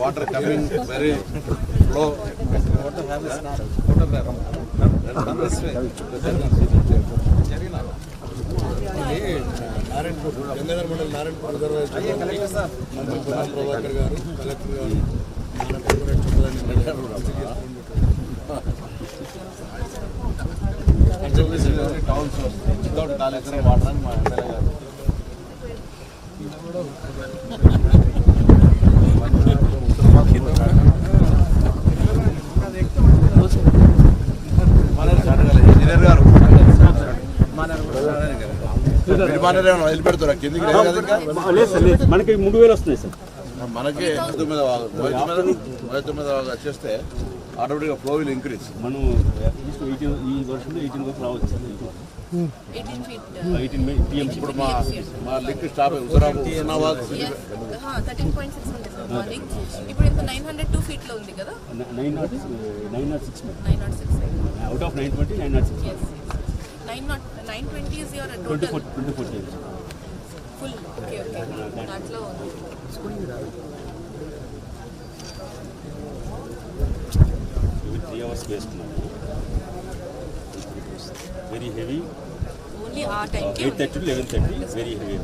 Water coming very flow Narayanpur మండలి నారాయణపూర్ మంత్రి ప్రభాకర్ గారు కలెక్టర్ గారు మన corporate towns without college water అని మా ఎమ్మెల్యే గారు ఇంజనీర్ గారు విమానాలు ఏమైనా వదిలిపెడతారా? కిందికి మనకి మూడు వేలు వస్తున్నాయి సార్. మనకి తొమ్మిది తొమ్మిది తొమ్మిది వచ్చేస్తే ఆటోమేటిక్గా ఫ్లో విల్ ఇంక్రీజ్ మనం ఈ వర్షంలో ఎయిటీన్ వరకు రావచ్చు. ఇప్పుడు మా మా లింక్ స్టాప్ హుజరాబాద్ ఇప్పుడు నైన్ హండ్రెడ్ టూ ఫీట్లో ఉంది కదా? Nine nought nine nought six nine nought six out of nine twenty nine nought six nine nought nine twenty is your twenty total four twenty four TMC full okay okay దాంట్లో ఉంది ఇవి three hours వేసుకున్నాము very heavy only ఆ టైంకి eight thirty to eleven thirty very heavy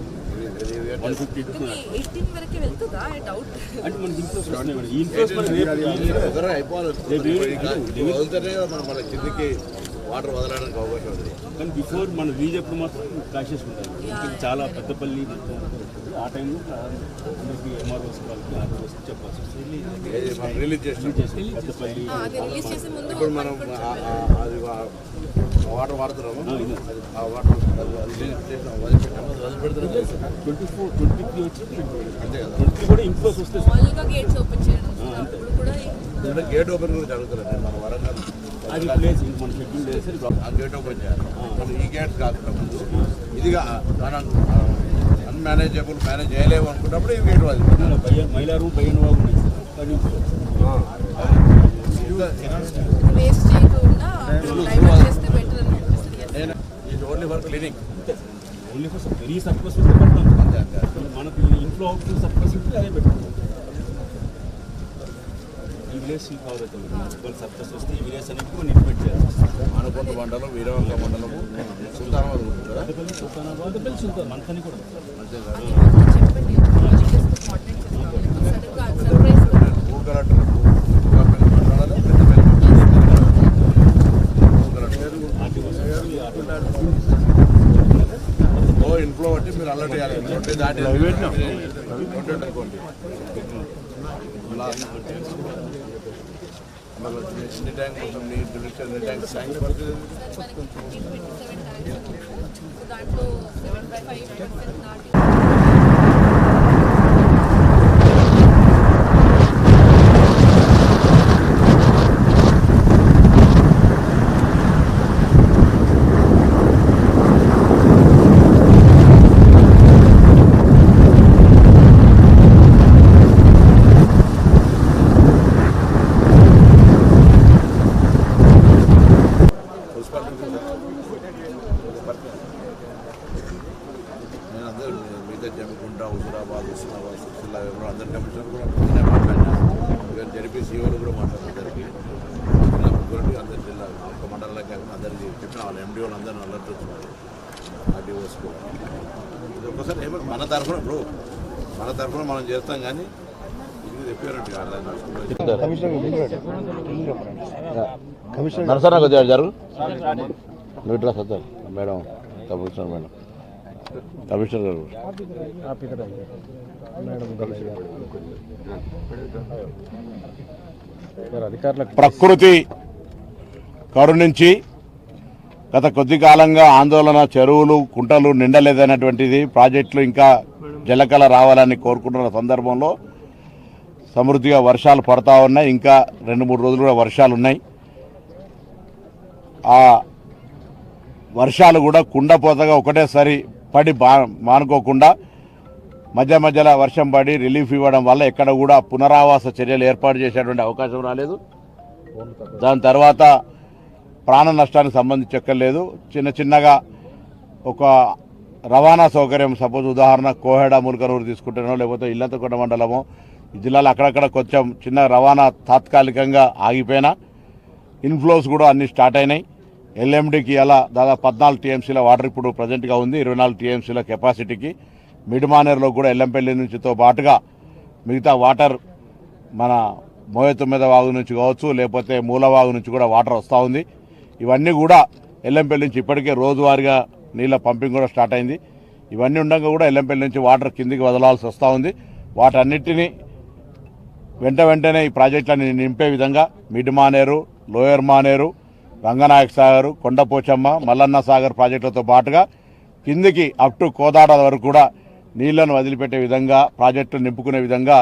one fifty eighteen వరకే వెళ్తుందా doubt అంటే మనకి ఇన్ఫ్లోస్ వస్తున్నాయి మేడం ఈ ఇన్ఫ్లోస్ మన రేపు ఒకరే అయిపోవాలి రేపు ఏడు- ఇంకా వదిలితేనే మనం మన కిందికి వాటర్ వదలడానికి అవకాశం ఉంది. కానీ బిఫోర్ మన రీజ్ అప్పుడు మాత్రం కాషియస్ ఉంటారు ఇక్కడ చాలా పెద్దపల్లి. ఆ టైంలో అందరికి ఎంఆర్ఓస్ వాళ్ళకి ఆర్ఓస్ చెప్పాల్సి వస్తుంది. రిలీజ్ పెద్దపల్లి చేసే ముందు ఇప్పుడు మనం ఆ- ఆ- అది వాటర్ వాడుతున్నాము. ఆ, ఇది. ఆ water twenty four twenty three వచ్చి అంతే కదా. ట్వంటీ కూడా సార్. మామూలుగా గేట్స్ ఓపెన్ చేయడం గేట్ ఓపెన్ గురించి అడుగుతున్నాను మన వరంగల్ అది ప్లేస్ ఇంక మన షెడ్యూల్ ఇప్పుడు ఆ గేట్ ఓపెన్ చేయాలి. మనం ఈ గేట్ కాకుండా ముందు ఇదిగా మనం అన్మేనేజబుల్ మేనేజ్ చేయలేము అనుకున్నప్పుడు ఈ గేట్ భయ మహిళా రూమ్ పైన వాళ్ళు నేను ఇది only for cleaning only for very పెడతాం. మనకి ఇంట్లో ఉంటే అదే ఈ విలేజ్ కవర్ అవుతుంది మున్సిపల్ సర్ప్లస్ వస్తే ఈ విలేజ్ అన్నిటికీ మనం ఇన్వైట్ అనుకుంట మండలం వీరవంక మండలము సుల్తానాబాద్ పెద్దపల్లి సుల్తానాబాద్ సుల్తాన్ మనకని కూడా. అది మాకు చెప్పండి ప్రాజెక్ట్ ఇంపార్టెంట్ సడన్గా సర్ప్రైజ్ ఊరు కలెక్టర్ మాట్లాడాలి పెద్దపల్లి ఊరు కలెక్టర్ ఓ ఇంట్లో బట్టి మీరు అలర్ట్ చేయాలి ట్వంటీ దాటి ట్వంటీ అనుకోండి మళ్ళీ ఎన్ని ట్యాంక్ కోసం నీటి ఎన్ని ట్యాంక్ ట్యాంక్ పడుతుంది మనకి థర్టీన్ ట్వంటీ సెవెన్ ట్యాంక్స్ దాంట్లో సెవెన్ బై ఫైవ్ పర్సెంట్ నాటి నేను అందరూ మిగతా జమ్మికుంట హుజురాబాద్ హుస్నాబాద్ సిరిసిల్ల ఎవరు అందరు కమిషనర్ కూడా పొద్దున్నే మాట్లాడినా ఇవన్నీ జరిపి సీఓలు కూడా మాట్లాడారు అందరికీ ఇలా ముగ్గురికి అందరి జిల్లా ఒక్క మండలంలో కాకుండా అందరికీ చెప్పిన వాళ్ళు ఎండి వాళ్ళు అందరిని అలర్ట్ వచ్చినారు ఇది ఒక్కసారి ఏమో మన తరఫున ఇప్పుడు మన తరఫున మనం చేస్తాం కానీ ఇది చెప్పారంటే నరసరా కొద్దిగా జరుగు నువ్వు ఇట్లా Sattaru. Madam commissioner madam. Commissioner గారు. ప్రకృతి కరుణించి గత కొద్ది కాలంగా ఆందోళన చెరువులు కుంటలు నిండలేదనేటువంటిది ప్రాజెక్టులు ఇంకా జలకళ రావాలని కోరుకుంటున్న సందర్భంలో సమృద్ధిగా వర్షాలు పడతా ఉన్నాయి. ఇంకా రెండు మూడు రోజులు కూడా వర్షాలు ఉన్నాయి. ఆ వర్షాలు కూడా కుండపోతగా ఒకటేసారి పడి బా మానుకోకుండా మధ్య మధ్యలో వర్షం పడి రిలీఫ్ ఇవ్వడం వల్ల ఎక్కడ కూడా పునరావాస చర్యలు ఏర్పాటు చేసేటువంటి అవకాశం రాలేదు. దాని తర్వాత ప్రాణ నష్టానికి సంబంధించి ఎక్కర్లేదు. చిన్న చిన్నగా ఒక రవాణా సౌకర్యం సపోజ్ ఉదాహరణ కోహెడ ములకనూరు తీసుకుంటేనో లేకపోతే ఇల్లంతకొండ మండలమో ఈ జిల్లాలో అక్కడక్కడ కొంచెం చిన్న రవాణా తాత్కాలికంగా ఆగిపోయినా ఇన్ఫ్లోస్ కూడా అన్నీ స్టార్ట్ అయినాయి. ఎల్ఎండికి అలా దాదాపు పద్నాలుగు టీఎంసీల వాటర్ ఇప్పుడు ప్రజెంట్గా ఉంది ఇరవై నాలుగు టీఎంసీల కెపాసిటీకి. మిడ్ మానేర్లో కూడా ఎల్లంపల్లి నుంచితో పాటుగా మిగతా వాటర్ మన మోయతొమ్మిద వాగు నుంచి కావచ్చు లేకపోతే మూలవాగు నుంచి కూడా వాటర్ వస్తూ ఉంది. ఇవన్నీ కూడా ఎల్లంపల్లి నుంచి ఇప్పటికే రోజువారీగా నీళ్ళ పంపింగ్ కూడా స్టార్ట్ అయింది. ఇవన్నీ ఉండగా కూడా ఎల్లంపల్లి నుంచి వాటర్ కిందికి వదలాల్సి వస్తూ ఉంది. వాటన్నిటినీ వెంట వెంటనే ఈ ప్రాజెక్టులని నింపే విధంగా మిడ్ మానేరు లోయర్ మానేరు రంగనాయక సాగర్ కొండపోచమ్మ మల్లన్న సాగర్ ప్రాజెక్టులతో పాటుగా కిందికి అప్ టు కోదాడ వరకు కూడా నీళ్ళను వదిలిపెట్టే విధంగా ప్రాజెక్టులు నింపుకునే విధంగా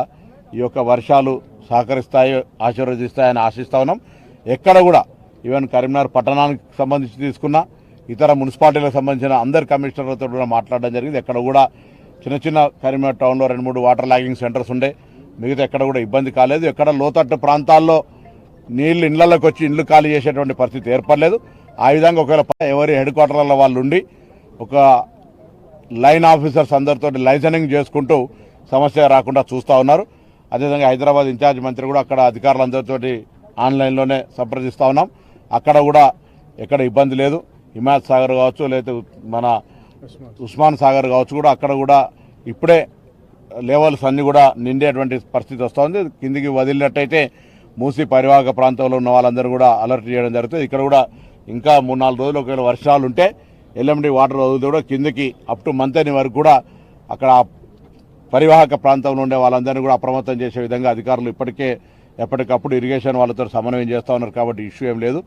ఈ యొక్క వర్షాలు సహకరిస్తాయి ఆశీర్వదిస్తాయని ఆశిస్తా ఉన్నాం. ఎక్కడ కూడా ఈవెన్ కరీంనగర్ పట్టణానికి సంబంధించి తీసుకున్న ఇతర మున్సిపాలిటీలకు సంబంధించిన అందరి కమిషనర్లతో కూడా మాట్లాడడం జరిగింది. ఎక్కడ కూడా చిన్న చిన్న కరీంనగర్ టౌన్లో రెండు మూడు వాటర్ లాగింగ్ సెంటర్స్ ఉండే. మిగతా ఎక్కడ కూడా ఇబ్బంది కాలేదు. ఎక్కడ లోతట్టు ప్రాంతాల్లో నీళ్ళు ఇళ్ళలోకి వచ్చి ఇల్లు ఖాళీ చేసేటువంటి పరిస్థితి ఏర్పడలేదు. ఆ విధంగా ఒకవేళ ఎవరి హెడ్ క్వార్టర్ల వాళ్ళు ఉండి ఒక లైన్ ఆఫీసర్స్ అందరితో లైసనింగ్ చేసుకుంటూ సమస్య రాకుండా చూస్తూ ఉన్నారు. అదేవిధంగా హైదరాబాద్ ఇన్ఛార్జ్ మంత్రి కూడా అక్కడ అధికారులందరితోటి ఆన్లైన్లోనే సంప్రదిస్తూ ఉన్నాం. అక్కడ కూడా ఎక్కడ ఇబ్బంది లేదు. హిమాయత్ సాగర్ కావచ్చు లేకపోతే మన ఉస్మాన్ సాగర్ కావచ్చు కూడా అక్కడ కూడా ఇప్పుడే లెవెల్స్ అన్నీ కూడా నిండేటువంటి పరిస్థితి వస్తుంది. కిందికి వదిలినట్టయితే మూసి పరివాహక ప్రాంతంలో ఉన్న వాళ్ళందరూ కూడా అలర్ట్ చేయడం జరుగుతుంది. ఇక్కడ కూడా ఇంకా మూడు నాలుగు రోజులు ఒకవేళ వర్షాలు ఉంటే ఎల్ఎండి వాటర్ వదిలితే కూడా కిందికి అప్ టు మంతని వరకు కూడా అక్కడ పరివాహక ప్రాంతంలో ఉండే వాళ్ళందరినీ కూడా అప్రమత్తం చేసే విధంగా అధికారులు ఇప్పటికే ఎప్పటికప్పుడు ఇరిగేషన్ వాళ్ళతో సమన్వయం చేస్తూ ఉన్నారు కాబట్టి ఇష్యూ ఏం లేదు.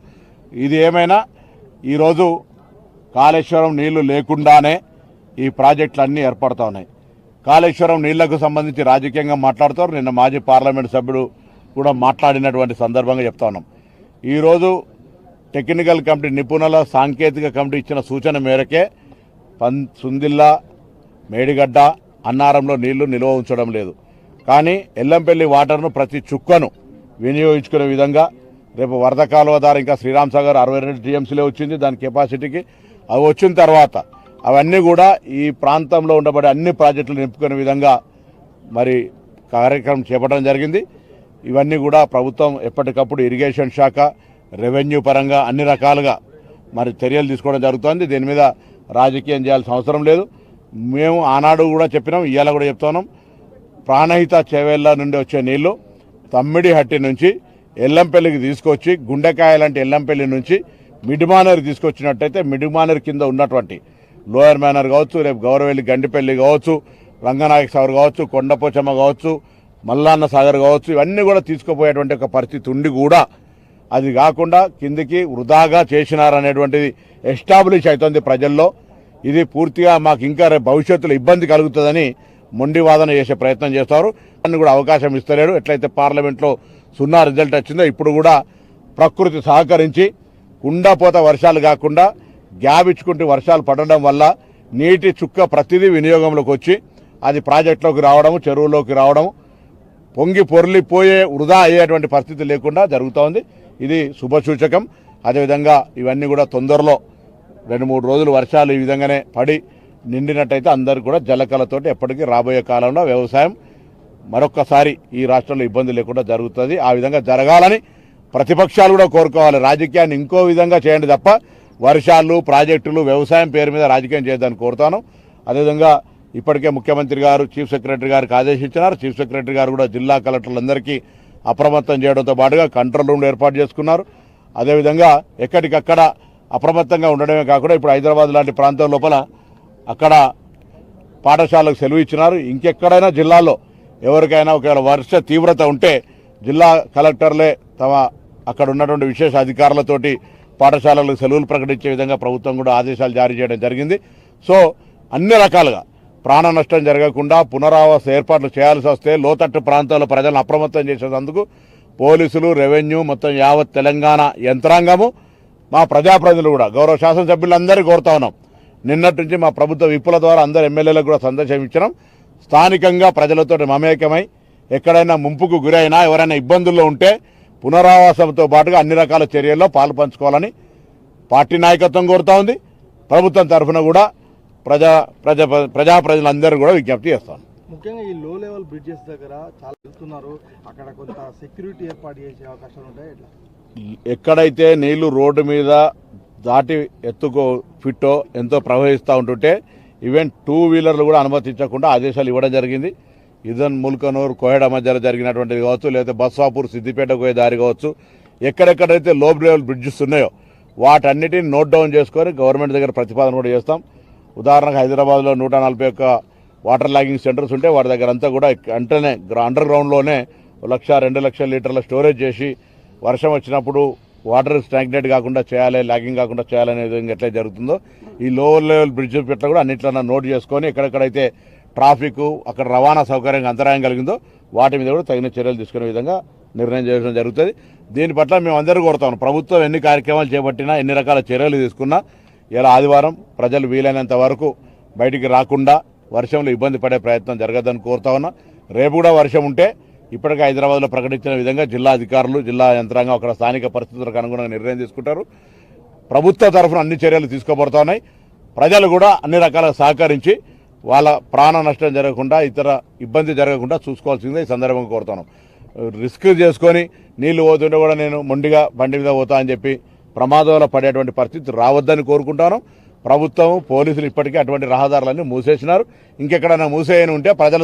ఇది ఏమైనా ఈరోజు కాళేశ్వరం నీళ్ళు లేకుండానే ఈ ప్రాజెక్టులన్నీ ఏర్పడతా ఉన్నాయి. కాళేశ్వరం నీళ్ళకు సంబంధించి రాజకీయంగా మాట్లాడుతారు. నిన్న మాజీ పార్లమెంట్ సభ్యుడు కూడా మాట్లాడినటువంటి సందర్భంగా చెప్తా ఉన్నాం. ఈరోజు టెక్నికల్ కమిటీ నిపుణుల సాంకేతిక కమిటీ ఇచ్చిన సూచన మేరకే పన్ సుందిల్లా మేడిగడ్డ అన్నారంలో నీళ్ళు నిల్వ ఉంచడం లేదు. కానీ ఎల్లంపల్లి వాటర్ను ప్రతి చుక్కను వినియోగించుకునే విధంగా రేపు వరద కాలువ ద్వారా ఇంకా శ్రీరామ్ సాగర్ అరవై రెండు టీఎంసీలే వచ్చింది. దాని కెపాసిటీకి అవి వచ్చిన తర్వాత అవన్నీ కూడా ఈ ప్రాంతంలో ఉండబడే అన్ని ప్రాజెక్టులు నింపుకునే విధంగా మరి కార్యక్రమం చేపట్టడం జరిగింది. ఇవన్నీ కూడా ప్రభుత్వం ఎప్పటికప్పుడు ఇరిగేషన్ శాఖ రెవెన్యూ పరంగా అన్ని రకాలుగా మరి చర్యలు తీసుకోవడం జరుగుతోంది. దీని మీద రాజకీయం చేయాల్సిన అవసరం లేదు. మేము ఆనాడు కూడా చెప్పినాం ఇవాళ కూడా చెప్తున్నాం. ప్రాణహిత చేవేళ్ళ నుండి వచ్చే నీళ్ళు తమ్మిడిహట్టి నుంచి ఎల్లంపల్లికి తీసుకొచ్చి గుండెకాయ లాంటి ఎల్లంపల్లి నుంచి మిడిమానర్ తీసుకొచ్చినట్టయితే మిడిమానర్ కింద ఉన్నటువంటి లోయర్ మేనర్ కావచ్చు రేపు గౌరవెల్లి గండిపల్లి కావచ్చు రంగనాయక సాగర్ కావచ్చు కొండపోచమ్మ కావచ్చు మల్లాన్న సాగర్ కావచ్చు ఇవన్నీ కూడా తీసుకుపోయేటువంటి ఒక పరిస్థితి ఉండి కూడా అది కాకుండా కిందికి వృధాగా చేసినారనేటువంటిది ఎస్టాబ్లిష్ అవుతుంది ప్రజల్లో. ఇది పూర్తిగా మాకు ఇంకా భవిష్యత్తులో ఇబ్బంది కలుగుతుందని మొండి వాదన చేసే ప్రయత్నం చేస్తారు. దాన్ని కూడా అవకాశం ఇస్తలేడు. ఎట్లయితే పార్లమెంట్లో సున్నా రిజల్ట్ వచ్చిందో ఇప్పుడు కూడా ప్రకృతి సహకరించి కుండపోత వర్షాలు కాకుండా గ్యాప్ ఇచ్చుకుంటూ వర్షాలు పడడం వల్ల నీటి చుక్క ప్రతిదీ వినియోగంలోకి వచ్చి అది ప్రాజెక్టులోకి రావడము చెరువులోకి రావడము పొంగి పొర్లిపోయే వృధా అయ్యేటువంటి పరిస్థితి లేకుండా జరుగుతోంది ఇది శుభసూచకం. అదేవిధంగా ఇవన్నీ కూడా తొందరలో రెండు మూడు రోజులు వర్షాలు ఈ విధంగానే పడి నిండినట్టయితే అందరూ కూడా జలకలతోటి ఎప్పటికీ రాబోయే కాలంలో వ్యవసాయం మరొక్కసారి ఈ రాష్ట్రంలో ఇబ్బంది లేకుండా జరుగుతుంది. ఆ విధంగా జరగాలని ప్రతిపక్షాలు కూడా కోరుకోవాలి. రాజకీయాన్ని ఇంకో విధంగా చేయండి తప్ప వర్షాలు ప్రాజెక్టులు వ్యవసాయం పేరు మీద రాజకీయం చేయొద్దని కోరుతాను. అదేవిధంగా ఇప్పటికే ముఖ్యమంత్రి గారు చీఫ్ సెక్రటరీ గారికి ఆదేశించినారు. చీఫ్ సెక్రటరీ గారు కూడా జిల్లా కలెక్టర్లందరికీ అప్రమత్తం చేయడంతో పాటుగా కంట్రోల్ రూమ్లు ఏర్పాటు చేసుకున్నారు. అదేవిధంగా ఎక్కడికక్కడ అప్రమత్తంగా ఉండడమే కాకుండా ఇప్పుడు హైదరాబాద్ లాంటి ప్రాంతం లోపల అక్కడ పాఠశాలకు సెలవు ఇచ్చినారు ఇంకెక్కడైనా జిల్లాలో ఎవరికైనా ఒకవేళ వర్ష తీవ్రత ఉంటే జిల్లా కలెక్టర్లే తమ అక్కడ ఉన్నటువంటి విశేష అధికారులతోటి పాఠశాలలకు సెలవులు ప్రకటించే విధంగా ప్రభుత్వం కూడా ఆదేశాలు జారీ చేయడం జరిగింది. సో అన్ని రకాలుగా ప్రాణ నష్టం జరగకుండా పునరావాస ఏర్పాట్లు చేయాల్సి వస్తే లోతట్టు ప్రాంతాల్లో ప్రజలను అప్రమత్తం చేసేందుకు పోలీసులు రెవెన్యూ మొత్తం యావత్ తెలంగాణ యంత్రాంగము. మా ప్రజాప్రతినిధులు కూడా గౌరవ శాసనసభ్యులందరూ కోరుతా ఉన్నాం. నిన్నటి నుంచి మా ప్రభుత్వ విప్పుల ద్వారా అందరు ఎమ్మెల్యేలకు కూడా సందేశం ఇచ్చినాం. స్థానికంగా ప్రజలతో మమేకమై ఎక్కడైనా ముంపుకు గురైనా ఎవరైనా ఇబ్బందుల్లో ఉంటే పునరావాసంతో పాటుగా అన్ని రకాల చర్యల్లో పాలు పంచుకోవాలని పార్టీ నాయకత్వం కోరుతా ఉంది. ప్రభుత్వం తరఫున కూడా ప్రజా ప్రజా ప్రజా ప్రజలందరూ కూడా విజ్ఞప్తి చేస్తాను ముఖ్యంగా ఈ లో లెవెల్ బ్రిడ్జెస్ దగ్గర చాలా వెళ్తున్నారు. అక్కడ కొంత సెక్యూరిటీ ఏర్పాటు చేసే అవకాశాలు ఉంటాయి? ఎక్కడైతే నీళ్ళు రోడ్డు మీద దాటి ఎత్తుకో ఫిట్టో ఎంతో ప్రవహిస్తూ ఉంటుంటే ఈవెన్ టూ వీలర్లు కూడా అనుమతించకుండా ఆదేశాలు ఇవ్వడం జరిగింది. ఇదన్ ముల్కనూరు కోహెడ మధ్యలో జరిగినటువంటిది కావచ్చు లేకపోతే బస్వాపూర్ సిద్దిపేట పోయే దారి కావచ్చు ఎక్కడెక్కడైతే లో లెవెల్ బ్రిడ్జెస్ ఉన్నాయో వాటన్నిటిని నోట్ డౌన్ చేసుకొని గవర్నమెంట్ దగ్గర ప్రతిపాదన కూడా చేస్తాం. ఉదాహరణకు హైదరాబాద్లో నూట నలభై ఒక్క వాటర్ లాగింగ్ సెంటర్స్ ఉంటే వాటి దగ్గర అంతా కూడా వెంటనే అండర్ గ్రౌండ్లోనే లక్ష రెండు లక్షల లీటర్ల స్టోరేజ్ చేసి వర్షం వచ్చినప్పుడు వాటర్ స్టాగ్నేట్ కాకుండా చేయాలి లాగింగ్ కాకుండా చేయాలనే విధంగా ఎట్లా జరుగుతుందో ఈ లోవర్ లెవెల్ బ్రిడ్జ్ పెట్ల కూడా అన్నిట్లన్నా నోట్ చేసుకొని ఎక్కడెక్కడైతే ట్రాఫిక్ అక్కడ రవాణా సౌకర్యం అంతరాయం కలిగిందో వాటి మీద కూడా తగిన చర్యలు తీసుకునే విధంగా నిర్ణయం చేయడం జరుగుతుంది. దీని పట్ల మేము అందరూ కోరుతాం. ప్రభుత్వం ఎన్ని కార్యక్రమాలు చేపట్టినా ఎన్ని రకాల చర్యలు తీసుకున్నా ఇలా ఆదివారం ప్రజలు వీలైనంత వరకు బయటికి రాకుండా వర్షంలో ఇబ్బంది పడే ప్రయత్నం జరగదని కోరుతా ఉన్నా. రేపు కూడా వర్షం ఉంటే ఇప్పటికే హైదరాబాద్లో ప్రకటించిన విధంగా జిల్లా అధికారులు జిల్లా యంత్రాంగం అక్కడ స్థానిక పరిస్థితులకు అనుగుణంగా నిర్ణయం తీసుకుంటారు. ప్రభుత్వ తరఫున అన్ని చర్యలు తీసుకోబడుతున్నాయి. ప్రజలు కూడా అన్ని రకాలుగా సహకరించి వాళ్ళ ప్రాణ నష్టం జరగకుండా ఇతర ఇబ్బంది జరగకుండా చూసుకోవాల్సిందే ఈ సందర్భంగా కోరుతాను రిస్క్ చేసుకొని నీళ్ళు పోతుంటే కూడా నేను మొండిగా బండి మీద పోతా అని చెప్పి ప్రమాదంలో పడేటువంటి పరిస్థితి రావద్దని కోరుకుంటాను. ప్రభుత్వం పోలీసులు ఇప్పటికే అటువంటి రహదారులన్నీ మూసేసినారు. ఇంకెక్కడైనా మూసేయని ఉంటే ప్రజలు